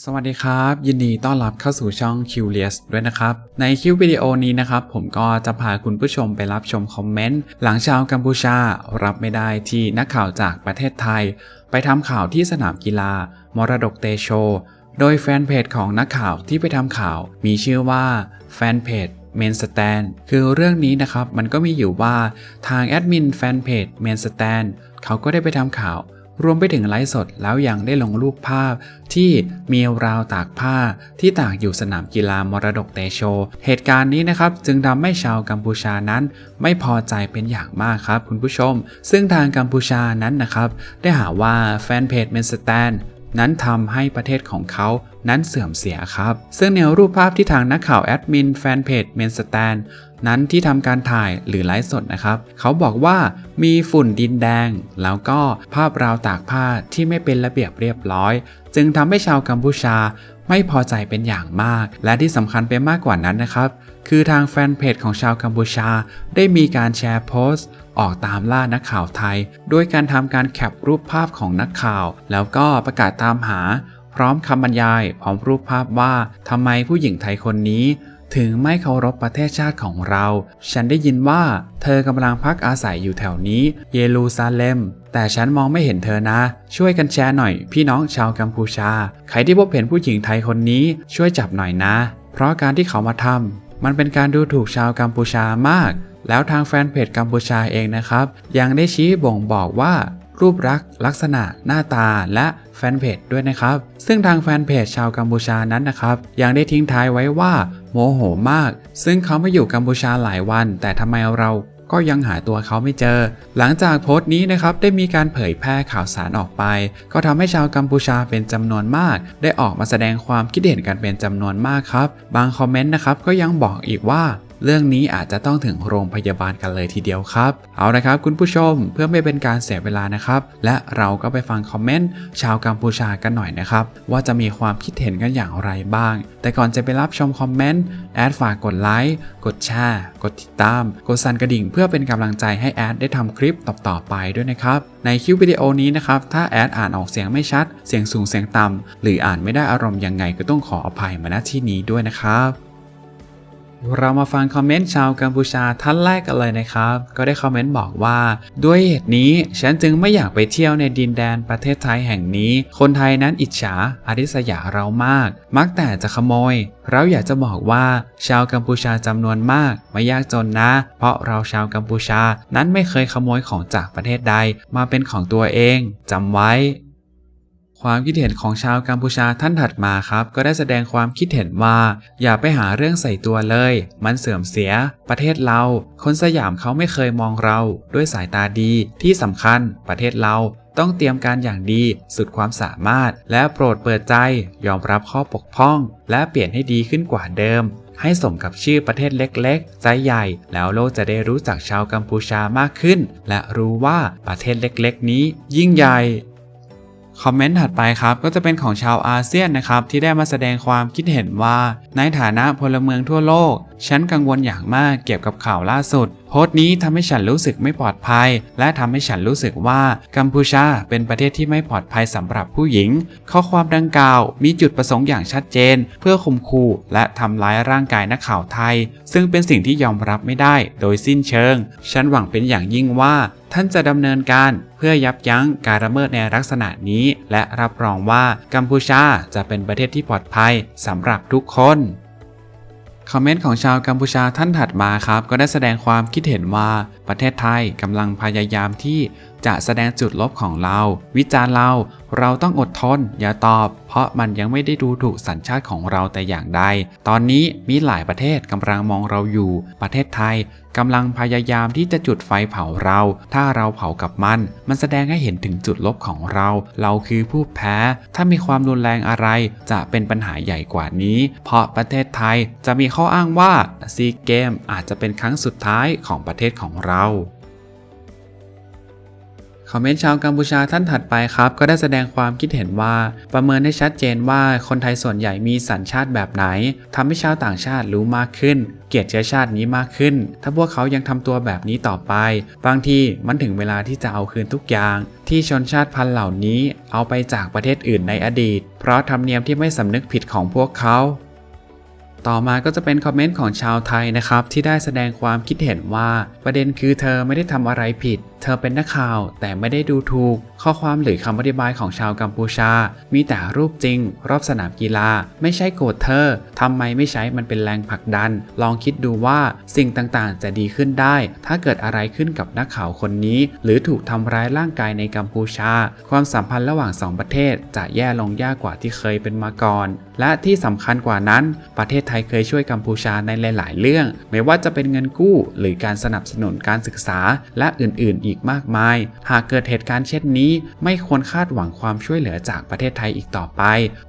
สวัสดีครับ ยินดีต้อนรับเข้าสู่ช่อง Curious ด้วยนะครับ ในคลิปวิดีโอนี้นะครับ ผมก็จะพาคุณผู้ชมไปรับชมคอมเมนต์ หลังชาวกัมพูชา รับไม่ได้ที่นักข่าวจากประเทศไทย ไปทำข่าวที่สนามกีฬา มรดกเตโช โดยแฟนเพจของนักข่าวที่ไปทำข่าว มีชื่อว่าแฟนเพจเมนสแตนคือเรื่องนี้นะครับ มันก็มีอยู่ว่าทางแอดมินแฟนเพจเมนสแตนเขาก็ได้ไปทำข่าว รวมไปถึงไลฟ์สดแล้วยังได้ลงรูปภาพ ที่มีราวตากผ้าที่ตากอยู่สนามกีฬามรดกเตโช เหตุการณ์นี้นะครับ จึงทำให้ชาวกัมพูชานั้น ไม่พอใจเป็นอย่างมากครับคุณผู้ชม ซึ่งทางกัมพูชานั้นนะครับ ได้หาว่าแฟนเพจเมนสแตน นั้นทำให้ประเทศของเขานั้นเสื่อมเสียครับ ซึ่งในวรูปภาพที่ทางนักข่าวแอดมินแฟนเพจเมนสแตนนั้นที่ทำการถ่ายหรือไลฟ์สดนะครับ เขาบอกว่ามีฝุ่นดินแดง แล้วก็ภาพราวตากผ้าที่ไม่เป็นระเบียบเรียบร้อย จึงทำให้ชาวกัมพูชาไม่พอใจเป็นอย่างมาก และที่สำคัญไปมากกว่านั้นนะครับ คือทางแฟนเพจของชาวกัมพูชา ได้มีการแชร์โพสต์ ออกตามล่านักข่าวไทย โดยการทำการแคปรูปภาพของนักข่าว แล้วก็ประกาศตามหา พร้อมคำบรรยาย พร้อมรูปภาพว่าทำไมผู้หญิงไทยคนนี้ถึงไม่เคารพประเทศชาติของเรา ฉันได้ยินว่าเธอกำลังพักอาศัยอยู่แถวนี้ เยรูซาเล็ม แต่ฉันมองไม่เห็นเธอนะ ช่วยกันแชร์หน่อยพี่น้องชาวกัมพูชา ใครที่พบเห็นผู้หญิงไทยคนนี้ช่วยจับหน่อยนะ เพราะการที่เขามาทำ มันเป็นการดูถูกชาวกัมพูชามาก แล้วทางแฟนเพจกัมพูชาเองนะครับ ยังได้ชี้บ่งบอกว่ารูปลักษณ์ลักษณะหน้าตาและแฟนเพจด้วยนะครับ ซึ่งทางแฟนเพจชาวกัมพูชานั้นนะครับ ยังได้ทิ้งท้ายไว้ว่า โมโหมาก ซึ่งเขาไม่อยู่กัมพูชาหลายวัน แต่ทำไมเรา ก็ยังหาตัวเขาไม่เจอ หลังจากโพสต์นี้นะครับได้มีการเผยแพร่ข่าวสารออกไป ก็ทำให้ชาวกัมพูชาเป็นจำนวนมาก ได้ออกมาแสดงความคิดเห็นกันเป็นจำนวนมากครับ บางคอมเมนต์นะครับก็ยังบอกอีกว่า เรื่องนี้อาจจะต้องถึงโรงพยาบาลกันเลยทีเดียวครับ เอาละครับคุณผู้ชมเพื่อไม่เป็นการเสียเวลานะครับ และเราก็ไปฟังคอมเมนต์ชาวกัมพูชากันหน่อยนะครับ ว่าจะมีความคิดเห็นกันอย่างไรบ้าง แต่ก่อนจะไปรับชมคอมเมนต์แอดฝากกดไลค์กดแชร์กดติดตาม กดสั่นกระดิ่ง เพื่อเป็นกำลังใจให้แอดได้ทำคลิปต่อๆไปด้วยนะครับในคลิปวิดีโอนี้นะครับ ถ้าแอดอ่านออกเสียงไม่ชัด เสียงสูงเสียงต่ำหรืออ่านไม่ได้อารมณ์ยังไงก็ต้องขออภัยมาณที่นี้ด้วยนะครับ เรามาฟังคอมเมนต์ชาวกัมพูชาท่านแรกกันเลยนะครับ ก็ได้คอมเมนต์บอกว่า ด้วยเหตุนี้ฉันจึงไม่อยากไปเที่ยวในดินแดนประเทศไทยแห่งนี้ คนไทยนั้นอิจฉาอาริษยาเรามาก มักแต่จะขโมย เราอยากจะบอกว่า ชาวกัมพูชาจำนวนมากไม่ยากจนนะ เพราะเราชาวกัมพูชานั้นไม่เคยขโมยของจากประเทศใดมาเป็นของตัวเองจำไว้ ความคิดเห็นของชาวกัมพูชาท่านถัดมาครับ ก็ได้แสดงความคิดเห็นว่า อย่าไปหาเรื่องใส่ตัวเลย มันเสื่อมเสีย ประเทศเรา คนสยามเขาไม่เคยมองเรา ด้วยสายตาดีที่สำคัญ ประเทศเราต้องเตรียมการอย่างดีสุดความสามารถ และโปรดเปิดใจ ยอมรับข้อปกพร่อง และเปลี่ยนให้ดีขึ้นกว่าเดิม ให้สมกับชื่อประเทศเล็กๆ ใจใหญ่ แล้วโลกจะได้รู้จักชาวกัมพูชามากขึ้น และรู้ว่าประเทศเล็กๆ นี้ยิ่งใหญ่ คอมเมนต์ถัดไปครับก็จะเป็นของชาวอาเซียนนะครับที่ได้มาแสดงความคิดเห็นว่า ในฐานะพลเมืองทั่วโลก ฉันกังวลอย่างมากเกี่ยวกับข่าวล่าสุด โพสต์นี้ทำให้ฉันรู้สึกไม่ปลอดภัย และทำให้ฉันรู้สึกว่ากัมพูชาเป็นประเทศที่ไม่ปลอดภัยสำหรับผู้หญิง ข้อความดังกล่าวมีจุดประสงค์อย่างชัดเจน เพื่อข่มขู่และทำร้ายร่างกายนักข่าวไทย ซึ่งเป็นสิ่งที่ยอมรับไม่ได้ โดยสิ้นเชิง ฉันหวังเป็นอย่างยิ่งว่า ท่านจะดำเนินการเพื่อยับยั้งการละเมิดในลักษณะนี้ และรับรองว่ากัมพูชาจะเป็นประเทศที่ปลอดภัยสำหรับทุกคนคอมเมนต์ของชาวกัมพูชาท่านถัดมาครับ ก็ได้แสดงความคิดเห็นว่าประเทศไทยกำลังพยายามที่ จะแสดงจุดลบของเรา วิจารณ์เรา เราต้องอดทน อย่าตอบ เพราะมันยังไม่ได้ดูถูกสัญชาติของเราแต่อย่างใด ตอนนี้มีหลายประเทศกำลังมองเราอยู่ ประเทศไทยกำลังพยายามที่จะจุดไฟเผาเรา ถ้าเราเผากับมัน มันแสดงให้เห็นถึงจุดลบของเรา เราคือผู้แพ้ ถ้ามีความรุนแรงอะไร จะเป็นปัญหาใหญ่กว่านี้ เพราะประเทศไทยจะมีข้ออ้างว่าซีเกมอาจจะเป็นครั้งสุดท้ายของประเทศของเรา คอมเมนต์ชาวกัมพูชาท่านถัดไปครับ ก็ได้แสดงความคิดเห็นว่าประเมินให้ชัดเจนว่าคนไทยส่วนใหญ่มีสัญชาติแบบไหนทำให้ชาวต่างชาติรู้มากขึ้น เกลียดเชื้อชาตินี้มากขึ้น ถ้าพวกเขายังทำตัวแบบนี้ต่อไป บางทีมันถึงเวลาที่จะเอาคืนทุกอย่าง ที่ชนชาติพันธุ์เหล่านี้ เอาไปจากประเทศอื่นในอดีต เพราะธรรมเนียมที่ไม่สำนึกผิดของพวกเขาต่อมาก็จะเป็นคอมเมนต์ของชาวไทยนะครับ ที่ได้แสดงความคิดเห็นว่าประเด็นคือเธอไม่ได้ทำอะไรผิด เธอเป็นนักข่าวแต่ไม่ได้ดูถูก ข้อความหรือคำอธิบายของชาวกัมพูชา มีแต่รูปจริง รอบสนามกีฬา ไม่ใช่โกรธเธอทำไมไม่ใช้มันเป็นแรงผลักดัน ลองคิดดูว่าสิ่งต่างๆ จะดีขึ้นได้ ถ้าเกิดอะไรขึ้นกับนักข่าวคนนี้ หรือถูกทำร้ายร่างกายในกัมพูชา ความสัมพันธ์ระหว่างสองประเทศจะแย่ลงยากกว่าที่เคยเป็นมาก่อน และที่สำคัญกว่านั้น ประเทศไทยเคยช่วยกัมพูชาในหลาย ๆ เรื่อง ไม่ว่าจะเป็นเงินกู้ หรือการสนับสนุนการศึกษาและอื่น ๆ อีกมากมาย หากเกิดเหตุการณ์เช่นนี้ ไม่ควรคาดหวังความช่วยเหลือจากประเทศไทยอีกต่อไป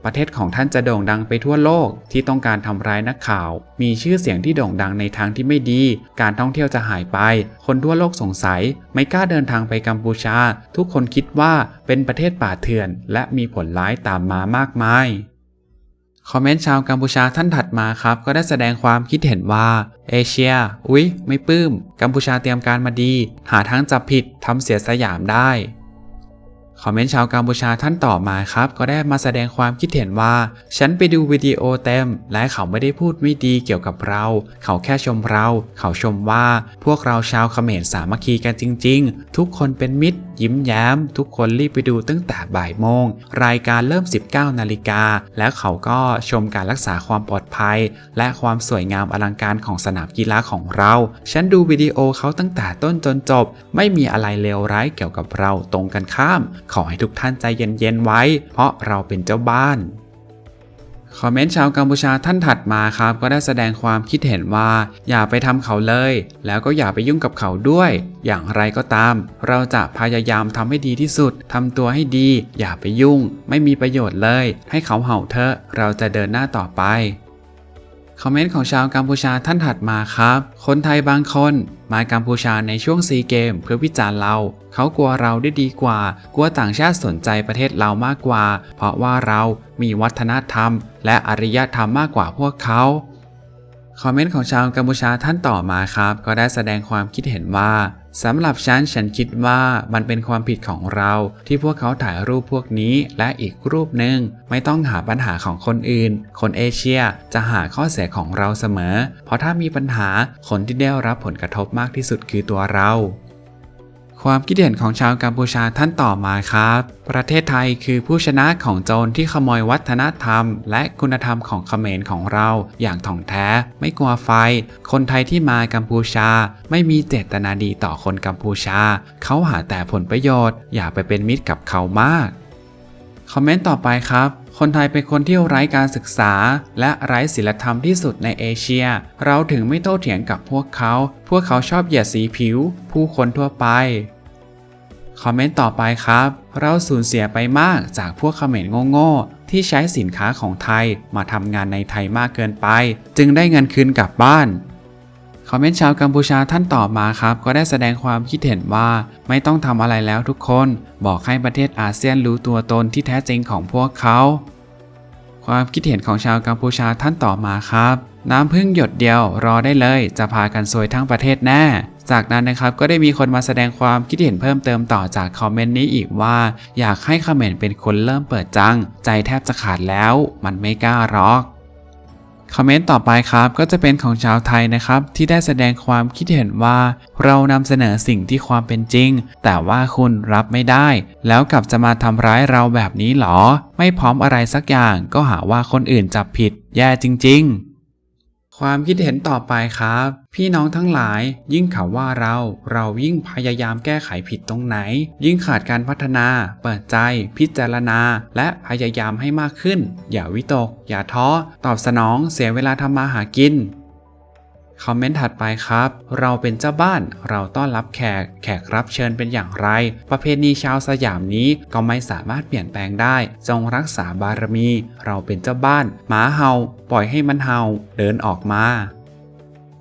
ประเทศของท่านจะโด่งดังไปทั่วโลกที่ต้องการทำร้ายนักข่าว มีชื่อเสียงที่โด่งดังในทางที่ไม่ดี การท่องเที่ยวจะหายไป คนทั่วโลกสงสัย ไม่กล้าเดินทางไปกัมพูชา ทุกคนคิดว่าเป็นประเทศป่าเถื่อน และมีผลร้ายตามมามากมาย คอมเมนต์ชาวกัมพูชาท่านถัดมาครับ ก็ได้แสดงความคิดเห็นว่า เอเชีย อุ๊ย ไม่ปลื้ม กัมพูชาเตรียมการมาดี หาทางจับผิดทำเสียสยามได้ คอมเมนต์ชาวกัมพูชาท่านต่อมาครับ ก็ได้มาแสดงความคิดเห็นว่า ฉันไปดูวิดีโอเต็ม และเขาไม่ได้พูดไม่ดีเกี่ยวกับเรา เขาแค่ชมเรา เขาชมว่า พวกเราชาวเขมรสามัคคีกันจริง ๆ ทุกคนเป็นมิตร ยิ้มแย้ม ทุกคนรีบไปดูตั้งแต่บ่ายโมง รายการเริ่ม 19 นาฬิกา แล้วเขาก็ชมการรักษาความปลอดภัย และความสวยงามอลังการของสนามกีฬาของเรา ฉันดูวิดีโอเขาตั้งแต่ต้นจนจบ ไม่มีอะไรเลวร้ายเกี่ยวกับเราตรงกันข้ามขอให้ทุกท่านใจเย็นๆไว้ เพราะเราเป็นเจ้าบ้านคอมเมนต์ชาวกัมพูชาท่านถัดมาครับ ก็ได้แสดงความคิดเห็นว่า อย่าไปทำเขาเลย แล้วก็อย่าไปยุ่งกับเขาด้วย อย่างไรก็ตาม เราจะพยายามทำให้ดีที่สุดทำตัวให้ดี อย่าไปยุ่ง ไม่มีประโยชน์เลย ให้เขาเห่าเถอเราจะเดินหน้าต่อไป คอมเมนต์ของชาวกัมพูชาท่านถัดมาครับ คนไทยบางคนมากัมพูชาในช่วงซีเกมเพื่อวิจารณ์เรา เขากลัวเราได้ดีกว่า กลัวต่างชาติสนใจประเทศเรามากกว่า เพราะว่าเรามีวัฒนธรรม และอารยธรรมมากกว่าพวกเขาคอมเมนต์ของชาวกัมพูชาท่านต่อมาครับ ก็ได้แสดงความคิดเห็นว่า สำหรับฉันฉันคิดว่ามันเป็นความผิดของเราที่พวกเขาถ่ายรูปพวกนี้และอีกรูปหนึ่งไม่ต้องหาปัญหาของคนอื่น คนเอเชียจะหาข้อเสียของเราเสมอ เพราะถ้ามีปัญหาคนที่ได้รับผลกระทบมากที่สุดคือตัวเรา ความคิดเห็นของชาวกัมพูชาท่านต่อมาครับ ประเทศไทยคือผู้ชนะของโจรที่ขโมยวัฒนธรรม และคุณธรรมของเขมรของเราอย่างถ่องแท้ ไม่กลัวไฟ คนไทยที่มากัมพูชา ไม่มีเจตนาดีต่อคนกัมพูชา เขาหาแต่ผลประโยชน์ อย่าไปเป็นมิตรกับเขามาก คอมเมนต์ต่อไปครับคนไทยเป็นคนที่ไร้การศึกษา และไร้ศีลธรรมที่สุดในเอเชีย เราถึงไม่โต้เถียงกับพวกเขา พวกเขาชอบเหยียดสีผิว ผู้คนทั่วไป คอมเมนต์ต่อไปครับ เราสูญเสียไปมากจากพวกคอมเขมรโง่ๆ ที่ใช้สินค้าของไทยมาทำงานในไทยมากเกินไป จึงได้เงินคืนกลับบ้านคอมเมนต์ชาวกัมพูชาท่านต่อมาครับ ก็ได้แสดงความคิดเห็นว่าไม่ต้องทำอะไรแล้วทุกคน บอกให้ประเทศอาเซียนรู้ตัวตนที่แท้จริงของพวกเขา ความคิดเห็นของชาวกัมพูชาท่านต่อมาครับ น้ำพึ่งหยดเดียวรอได้เลยจะพากันซวยทั้งประเทศแน่ จากนั้นนะครับก็ได้มีคนมาแสดงความคิดเห็นเพิ่มเติมต่อจากคอมเมนต์นี้อีกว่า อยากให้คอมเขมรเป็นคนเริ่มเปิดจัง ใจแทบจะขาดแล้ว มันไม่กล้าหรอกคอมเมนต์ต่อไปครับก็จะเป็นของชาวไทยนะครับ ที่ได้แสดงความคิดเห็นว่า เรานำเสนอสิ่งที่ความเป็นจริง แต่ว่าคุณรับไม่ได้ แล้วกลับจะมาทำร้ายเราแบบนี้หรอ ไม่พร้อมอะไรสักอย่างก็หาว่าคนอื่นจับผิด แย่จริง ๆ ความคิดเห็นต่อไปครับ พี่น้องทั้งหลาย ยิ่งเขาว่าเราเรายิ่งพยายามแก้ไขผิดตรงไหน ยิ่งขาดการพัฒนา เปิดใจ พิจารณา และพยายามให้มากขึ้น อย่าวิตก อย่าท้อ ตอบสนองเสียเวลาทำมาหากิน คอมเมนต์ถัดไปครับ เราเป็นเจ้าบ้าน เราต้อนรับแขก แขกรับเชิญเป็นอย่างไร ประเพณีชาวสยามนี้ก็ไม่สามารถเปลี่ยนแปลงได้ จงรักษาบารมี เราเป็นเจ้าบ้านหมาเห่า ปล่อยให้มันเห่า เดินออกมา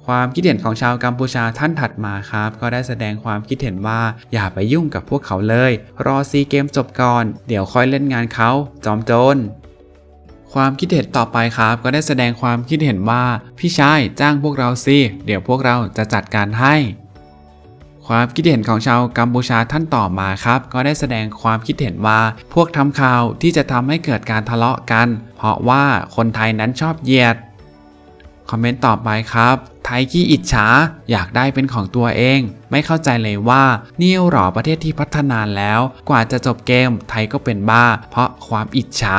ความคิดเห็นของชาวกัมพูชาท่านถัดมาครับ ก็ได้แสดงความคิดเห็นว่าอย่าไปยุ่งกับพวกเขาเลย รอซีเกมจบก่อน เดี๋ยวค่อยเล่นงานเขา จอมโจร ความคิดเห็นต่อไปครับ ก็ได้แสดงความคิดเห็นว่า พี่ชายจ้างพวกเราสิเดี๋ยวพวกเราจะจัดการให้ ความคิดเห็นของชาวกัมพูชาท่านต่อมาครับ ก็ได้แสดงความคิดเห็นว่า พวกทำข่าวที่จะทำให้เกิดการทะเลาะกัน เพราะว่าคนไทยนั้นชอบเหยียดคอมเมนต์ต่อไปครับ ไทยขี้อิจฉาอยากได้เป็นของตัวเอง ไม่เข้าใจเลยว่านี่หรอประเทศที่พัฒนานแล้ว กว่าจะจบเกมไทยก็เป็นบ้า เพราะความอิจฉา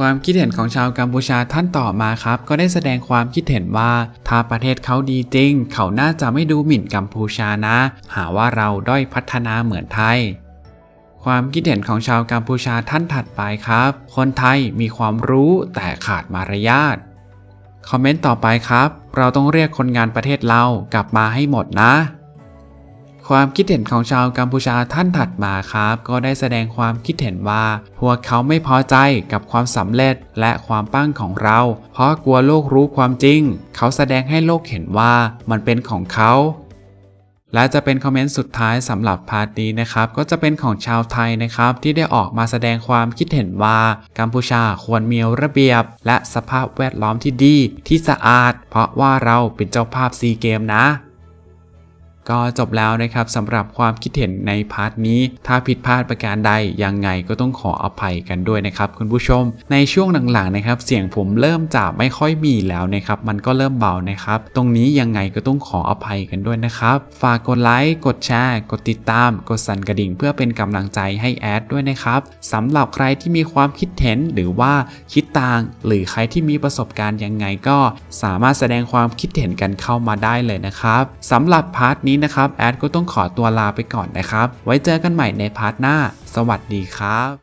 ความคิดเห็นของชาวกัมพูชาท่านต่อมาครับ ก็ได้แสดงความคิดเห็นว่าถ้าประเทศเขาดีจริง เขาน่าจะไม่ดูหมิ่นกัมพูชานะ หาว่าเราด้อยพัฒนาเหมือนไทยความคิดเห็นของชาวกัมพูชาท่านถัดไปครับ คนไทยมีความรู้แต่ขาดมารยาท คอมเมนต์ต่อไปครับ เราต้องเรียกคนงานประเทศเรากลับมาให้หมดนะ ความคิดเห็นของชาวกัมพูชาท่านถัดมาครับ ก็ได้แสดงความคิดเห็นว่า พวกเขาไม่พอใจกับความสำเร็จและความปั้งของเรา เพราะกลัวโลกรู้ความจริง เขาแสดงให้โลกเห็นว่ามันเป็นของเขาและจะเป็นคอมเมนต์สุดท้ายสำหรับพาร์ทนี้นะครับ ก็จะเป็นของชาวไทยนะครับ ที่ได้ออกมาแสดงความคิดเห็นว่ากัมพูชาควรมีระเบียบ และสภาพแวดล้อมที่ดีที่สะอาด เพราะว่าเราเป็นเจ้าภาพซีเกมนะ ก็จบแล้วนะครับสำหรับความคิดเห็นในพาร์ทนี้ ถ้าผิดพลาดประการใดยังไงก็ต้องขออภัยกันด้วยนะครับคุณผู้ชม ในช่วงหลังๆนะครับเสียงผมเริ่มจะไม่ค่อยมีแล้วนะครับมันก็เริ่มเบานะครับตรงนี้ยังไงก็ต้องขออภัยกันด้วยนะครับฝากกดไลค์กดแชร์กดติดตาม กดสั่นกระดิ่ง เพื่อเป็นกำลังใจให้แอดด้วยนะครับสำหรับใครที่มีความคิดเห็นหรือว่าคิดต่าง หรือใครที่มีประสบการณ์ยังไงก็สามารถแสดงความคิดเห็นกันเข้ามาได้เลยนะครับสำหรับพาร์ทนี้นะครับแอดก็ต้องขอตัวลาไปก่อนนะครับ ไว้เจอกันใหม่ในพาร์ทหน้า สวัสดีครับ